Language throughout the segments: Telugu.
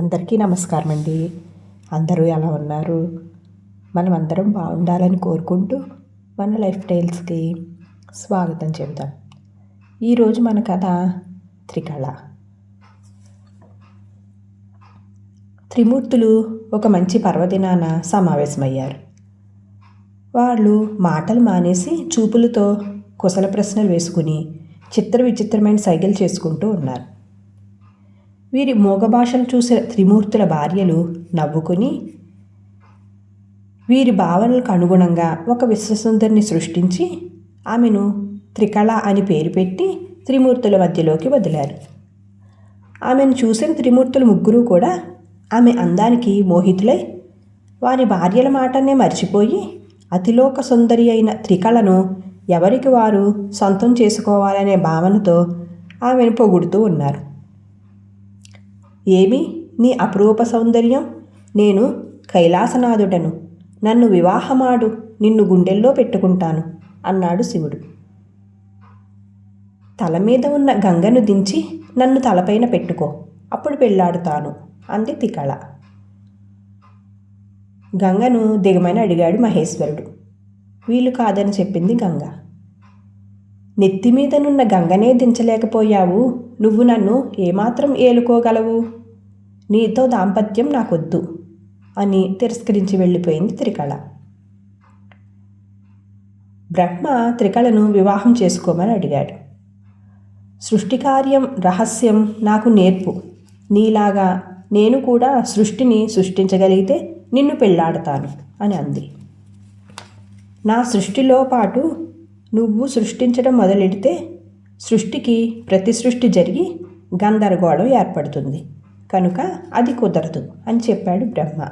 అందరికీ నమస్కారం అండి అందరూ ఎలా ఉన్నారు? మనం అందరం బాగుండాలని కోరుకుంటూ మన లైఫ్ స్టైల్స్కి స్వాగతం చెబుతాం. ఈరోజు మన కథ త్రికళ. త్రిమూర్తులు ఒక మంచి పర్వదినాన సమావేశమయ్యారు. వాళ్ళు మాటలు మానేసి చూపులతో కుశల ప్రశ్నలు వేసుకుని చిత్ర విచిత్రమైన సైకిల్ చేసుకుంటూ ఉన్నారు. వీరి మోగ భాషలు చూసిన త్రిమూర్తుల భార్యలు నవ్వుకుని వీరి భావనలకు అనుగుణంగా ఒక విశ్వసుందరిని సృష్టించి ఆమెను త్రికళ అని పేరు పెట్టి త్రిమూర్తుల మధ్యలోకి వదిలారు. ఆమెను చూసిన త్రిమూర్తులు ముగ్గురు కూడా ఆమె అందానికి మోహితులై వారి భార్యల మాటనే మర్చిపోయి అతిలోక సుందరి అయిన త్రికళను ఎవరికి వారు సొంతం చేసుకోవాలనే భావనతో ఆమెను పొగుడుతూ ఉన్నారు. ఏమి? నీ అపురూప సౌందర్యం? నేను కైలాసనాథుడను. నన్ను వివాహమాడు. నిన్ను గుండెల్లో పెట్టుకుంటాను అన్నాడు శివుడు. తల మీద ఉన్న గంగను దించి నన్ను తలపైన పెట్టుకో. అప్పుడు పెళ్ళాడుతాను అంది తికళ. గంగను దిగమని అడిగాడు మహేశ్వరుడు. వీలు కాదని చెప్పింది గంగ. నెత్తి మీదనున్న గంగనే దించలేకపోయావు. నువ్వు నన్ను ఏమాత్రం ఏలుకోగలవు? నీతో దాంపత్యం నాకొద్దు అని తిరస్కరించి వెళ్ళిపోయింది త్రికళ. బ్రహ్మ త్రికళను వివాహం చేసుకోమని అడిగాడు. సృష్టి కార్యం రహస్యం నాకు నేర్పు. నీలాగా నేను కూడా సృష్టిని సృష్టించగలిగితే నిన్ను పెళ్ళాడతాను అని అంది. నా సృష్టిలో పాటు నువ్వు సృష్టించడం మొదలెడితే సృష్టికి ప్రతి సృష్టి జరిగి గందరగోళం ఏర్పడుతుంది. కనుక అది కుదరదు అని చెప్పాడు బ్రహ్మ.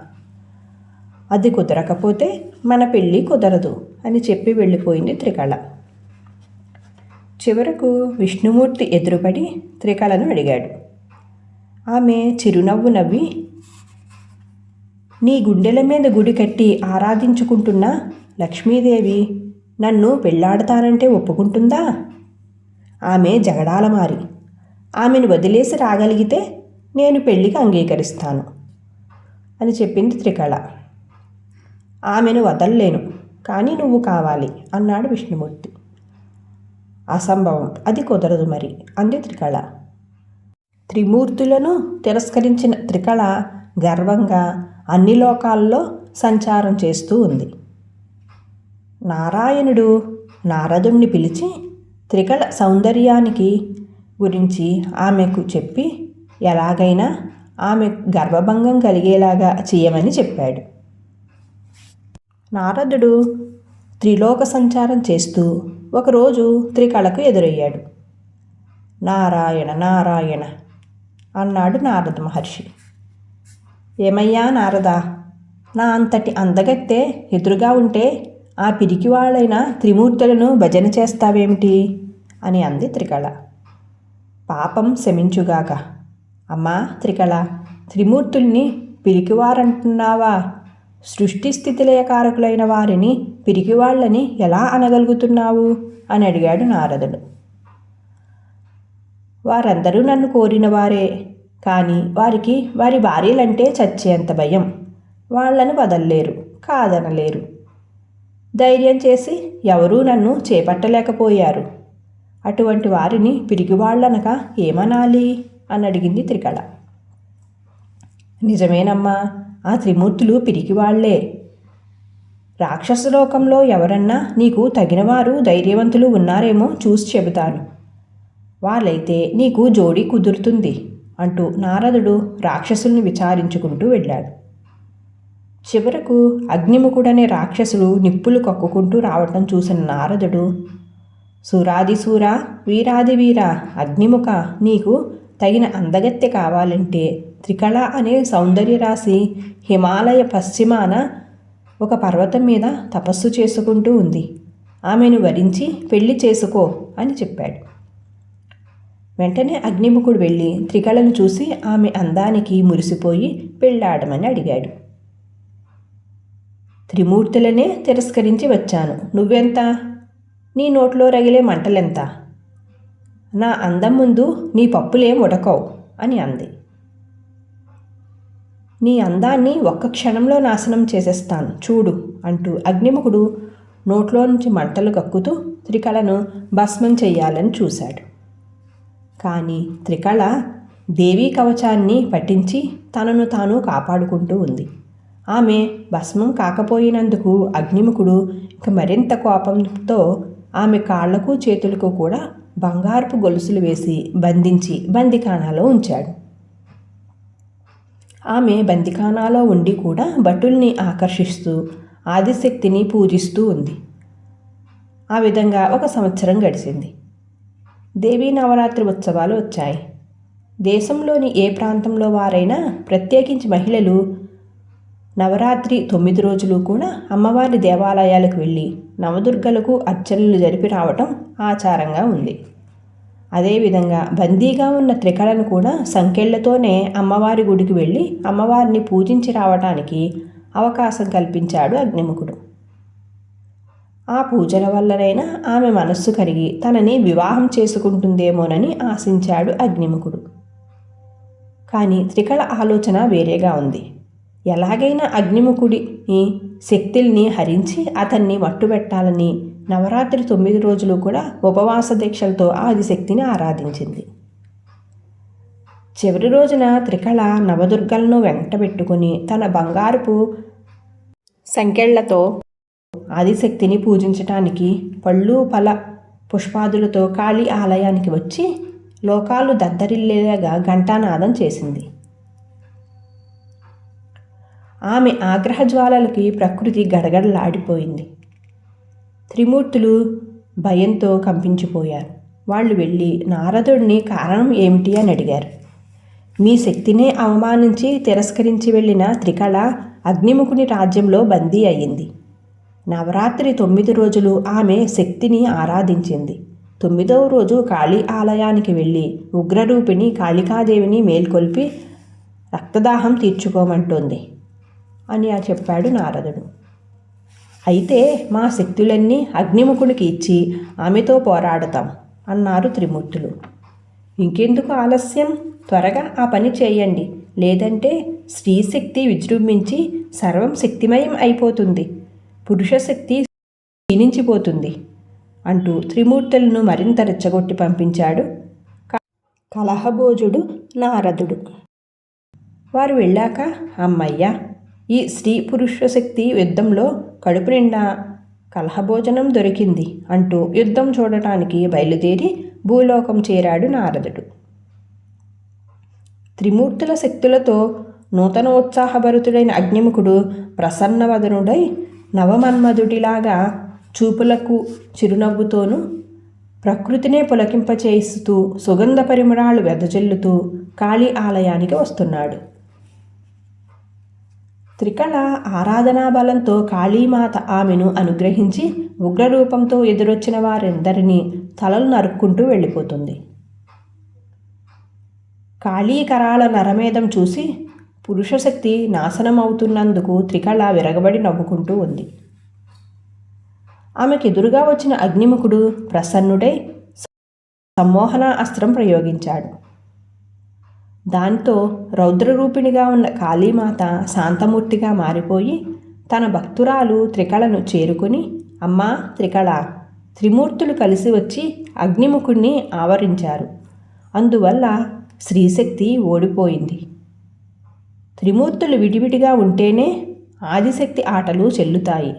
అది కుదరకపోతే మన పెళ్ళి కుదరదు అని చెప్పి వెళ్ళిపోయింది త్రికళ. చివరకు విష్ణుమూర్తి ఎదురుపడి త్రికళను అడిగాడు. ఆమె చిరునవ్వు నవ్వి నీ గుండెల మీద గుడి కట్టి ఆరాధించుకుంటున్న లక్ష్మీదేవి నన్ను పెళ్ళాడతానంటే ఒప్పుకుంటుందా? ఆమె జగడాలమారి ఆమెను వదిలేసి రాగలిగితే నేను పెళ్ళికి అంగీకరిస్తాను అని చెప్పింది త్రికళ. ఆమెను వదల్లేను కానీ నువ్వు కావాలి అన్నాడు విష్ణుమూర్తి. అసంభవం అది కుదరదు మరి అంది త్రికళ. త్రిమూర్తులను తిరస్కరించిన త్రికళ గర్వంగా అన్ని లోకాల్లో సంచారం చేస్తూ ఉంది. నారాయణుడు నారదుణ్ణి పిలిచి త్రికళ సౌందర్యానికి గురించి ఆమెకు చెప్పి ఎలాగైనా ఆమె గర్భభంగం కలిగేలాగా చేయమని చెప్పాడు. నారదుడు త్రిలోక సంచారం చేస్తూ ఒకరోజు త్రికళకు ఎదురయ్యాడు. నారాయణ నారాయణ అన్నాడు నారద మహర్షి. ఏమయ్యా నారద నా అంతటి అందగత్తే ఎదురుగా ఉంటే ఆ పిరికివాళ్ళైన త్రిమూర్తులను భజన చేస్తావేమిటి? అని అంది త్రికళ. పాపం శమించుగాక అమ్మా త్రికళ త్రిమూర్తుల్ని పిరికివారంటున్నావా? సృష్టి స్థితిలయకారకులైన వారిని పిరికివాళ్ళని ఎలా అనగలుగుతున్నావు? అని అడిగాడు నారదుడు. వారందరూ నన్ను కోరిన వారే కానీ వారికి వారి భార్యలంటే చచ్చేంత భయం. వాళ్ళను వదల్లేరు కాదనలేరు. ధైర్యం చేసి ఎవరూ నన్ను చేపట్టలేకపోయారు. అటువంటి వారిని పిరిగివాళ్ళనక ఏమనాలి? అని అడిగింది త్రికళ నిజమేనమ్మా ఆ త్రిమూర్తులు పిరికివాళ్ళే. రాక్షసలోకంలో ఎవరన్నా నీకు తగినవారు ధైర్యవంతులు ఉన్నారేమో చూసి చెబుతాను. వాళ్ళైతే నీకు జోడీ కుదురుతుంది అంటూ నారదుడు రాక్షసుల్ని విచారించుకుంటూ వెళ్ళాడు. చివరకు అగ్నిముఖుడనే రాక్షసుడు నిప్పులు కక్కుకుంటూ రావటం చూసిన నారదుడు సూరాది సూరా వీరాది వీర అగ్నిముఖ నీకు తగిన అందగత్తె కావాలంటే త్రికళ అనే సౌందర్య రాశి హిమాలయ పశ్చిమాన ఒక పర్వతం మీద తపస్సు చేసుకుంటూ ఉంది. ఆమెను వరించి పెళ్ళి చేసుకో అని చెప్పాడు. వెంటనే అగ్నిముఖుడు వెళ్ళి త్రికళను చూసి ఆమె అందానికి మురిసిపోయి పెళ్ళాడమని అడిగాడు. త్రిమూర్తులనే తిరస్కరించి వచ్చాను. నువ్వెంత? నీ నోట్లో రగిలే మంటలెంత? నా అందం ముందు నీ పప్పులేం ఉడకవు అని అంది. నీ అందాన్ని ఒక్క క్షణంలో నాశనం చేసేస్తాను చూడు అంటూ అగ్నిముఖుడు నోట్లో నుంచి మంటలు కక్కుతూ త్రికళను భస్మం చెయ్యాలని చూశాడు. కానీ త్రికళ దేవీ కవచాన్ని పఠించి తనను తాను కాపాడుకుంటూ ఉంది. ఆమె భస్మం కాకపోయినందుకు అగ్నిముఖుడు ఇక మరింత కోపంతో ఆమె కాళ్ళకు చేతులకు కూడా బంగారపు గొలుసులు వేసి బంధించి బందికానాలో ఉంచాడు. ఆమె బందికానాలో ఉండి కూడా భటుల్ని ఆకర్షిస్తూ ఆదిశక్తిని పూజిస్తూ ఉంది. ఆ విధంగా ఒక సంవత్సరం గడిచింది. దేవీ నవరాత్రి ఉత్సవాలు వచ్చాయి. దేశంలోని ఏ ప్రాంతంలో వారైనా ప్రత్యేకించి మహిళలు నవరాత్రి తొమ్మిది రోజులు కూడా అమ్మవారి దేవాలయాలకు వెళ్ళి నవదుర్గలకు అర్చనలు జరిపి రావటం ఆచారంగా ఉంది. అదేవిధంగా బందీగా ఉన్న త్రికళను కూడా సంకెళ్ళతోనే అమ్మవారి గుడికి వెళ్ళి అమ్మవారిని పూజించి రావటానికి అవకాశం కల్పించాడు అగ్నిముఖుడు ఆ పూజల వల్లనైనా ఆమె మనస్సు కరిగి తనని వివాహం చేసుకుంటుందేమోనని ఆశించాడు అగ్నిముఖుడు కానీ త్రికళ ఆలోచన వేరేగా ఉంది. ఎలాగైనా అగ్నిముఖుడిని శక్తుల్ని హరించి అతన్ని మట్టుబెట్టాలని నవరాత్రి తొమ్మిది రోజులు కూడా ఉపవాస దీక్షలతో ఆదిశక్తిని ఆరాధించింది. చివరి రోజున త్రికళ నవదుర్గలను వెంటబెట్టుకుని తన బంగారుపు సంకెళ్ళతో ఆదిశక్తిని పూజించటానికి పళ్ళు పల పుష్పాదులతో కాళీ ఆలయానికి వచ్చి లోకాలు దద్దరిల్లేలాగా ఘంటానాదం చేసింది. ఆమె ఆగ్రహజ్వాలలకి ప్రకృతి గడగడలాడిపోయింది. త్రిమూర్తులు భయంతో కంపించిపోయారు. వాళ్ళు వెళ్ళి నారదుడిని కారణం ఏమిటి? అని అడిగారు. మీ శక్తినే అవమానించి తిరస్కరించి వెళ్ళిన త్రికళ అగ్నిముఖుని రాజ్యంలో బందీ అయ్యింది. నవరాత్రి తొమ్మిది రోజులు ఆమె శక్తిని ఆరాధించింది. తొమ్మిదవ రోజు కాళీ ఆలయానికి వెళ్ళి ఉగ్రరూపిణి కాళికాదేవిని మేల్కొల్పి రక్తదాహం తీర్చుకోమంటోంది. అని చెప్పాడు నారదుడు. అయితే మా శక్తులన్నీ అగ్నిముఖుడికి ఇచ్చి ఆమెతో పోరాడతాం అన్నారు త్రిమూర్తులు. ఇంకెందుకు ఆలస్యం? త్వరగా ఆ పని చేయండి. లేదంటే స్త్రీశక్తి విజృంభించి సర్వం శక్తిమయం అయిపోతుంది. పురుషశక్తి క్షీణించిపోతుంది అంటూ త్రిమూర్తులను మరింత రెచ్చగొట్టి పంపించాడు కలహభోజుడు నారదుడు. వారు వెళ్ళాక అమ్మయ్య ఈ స్త్రీ పురుష శక్తి యుద్ధంలో కడుపు నిండా కలహభోజనం దొరికింది అంటూ యుద్ధం చూడటానికి బయలుదేరి భూలోకం చేరాడు నారదుడు. త్రిమూర్తుల శక్తులతో నూతన ఉత్సాహభరితుడైన అగ్నిముఖుడు ప్రసన్నవదనుడై నవమన్మధుడిలాగా చూపులకు చిరునవ్వుతోనూ ప్రకృతినే పులకింపచేయిస్తూ సుగంధ పరిమళాలు వెదజల్లుతూ కాళీ ఆలయానికి వస్తున్నాడు. త్రికళ ఆరాధనా బలంతో కాళీమాత ఆమెను అనుగ్రహించి ఉగ్రరూపంతో ఎదురొచ్చిన వారందరినీ తలలు నరుక్కుంటూ వెళ్ళిపోతుంది. కాళీకరాల నరమేధం చూసి పురుషశక్తి నాశనమవుతున్నందుకు త్రికళ విరగబడి నవ్వుకుంటూ ఉంది. ఆమెకు ఎదురుగా వచ్చిన అగ్నిముఖుడు ప్రసన్నుడై సమ్మోహన అస్త్రం ప్రయోగించాడు. దాంతో రౌద్రరూపిణిగా ఉన్న కాళీమాత శాంతమూర్తిగా మారిపోయి తన భక్తురాలు త్రికళను చేరుకుని అమ్మా త్రికళ! త్రిమూర్తులు కలిసి వచ్చి అగ్నిముఖుణ్ణి ఆవరించారు. అందువల్ల శ్రీశక్తి ఓడిపోయింది. త్రిమూర్తులు విడివిడిగా ఉంటేనే ఆదిశక్తి ఆటలు చెల్లుతాయి.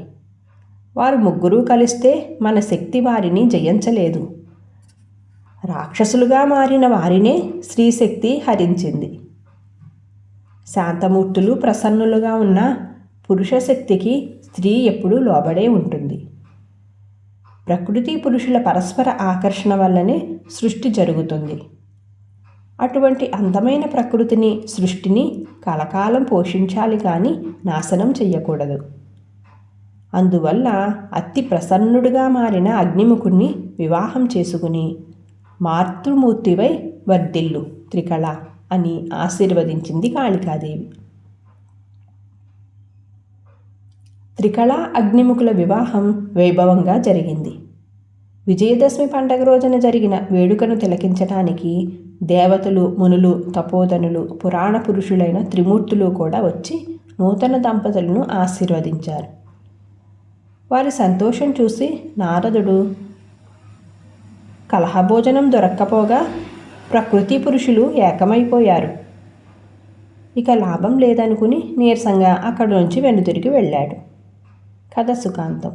వారు ముగ్గురూ కలిస్తే మన శక్తి వారిని జయించలేదు. రాక్షసులుగా మారిన వారినే స్త్రీశక్తి హరించింది. శాంతమూర్తులు ప్రసన్నులుగా ఉన్న పురుషశక్తికి స్త్రీ ఎప్పుడూ లోబడే ఉంటుంది. ప్రకృతి పురుషుల పరస్పర ఆకర్షణ వల్లనే సృష్టి జరుగుతుంది. అటువంటి అందమైన ప్రకృతిని సృష్టిని కలకాలం పోషించాలి కానీ నాశనం చెయ్యకూడదు. అందువల్ల అతి ప్రసన్నుడిగా మారిన అగ్నిముఖుణ్ణి వివాహం చేసుకుని మాతృమూర్తివై వర్ధిల్లు త్రికళ అని ఆశీర్వదించింది కాళికాదేవి. త్రికళ అగ్నిముఖుల వివాహం వైభవంగా జరిగింది. విజయదశమి పండగ రోజున జరిగిన వేడుకను తిలకించడానికి దేవతలు మునులు తపోధనులు పురాణ పురుషులైన త్రిమూర్తులు కూడా వచ్చి నూతన దంపతులను ఆశీర్వదించారు. వారి సంతోషం చూసి నారదుడు కలహభోజనం దొరక్కపోగా ప్రకృతి పురుషులు ఏకమైపోయారు. ఇక లాభం లేదనుకుని నీరసంగా అక్కడి నుంచి వెనుతిరిగి వెళ్ళాడు. కథ సుఖాంతం.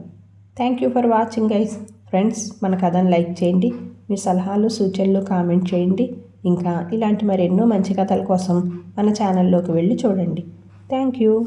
Thank you for watching guys friends మన కథను లైక్ చేయండి. మీ సలహాలు సూచనలు కామెంట్ చేయండి. ఇంకా ఇలాంటి మరెన్నో మంచి కథల కోసం మన ఛానల్లోకి వెళ్ళి చూడండి. Thank you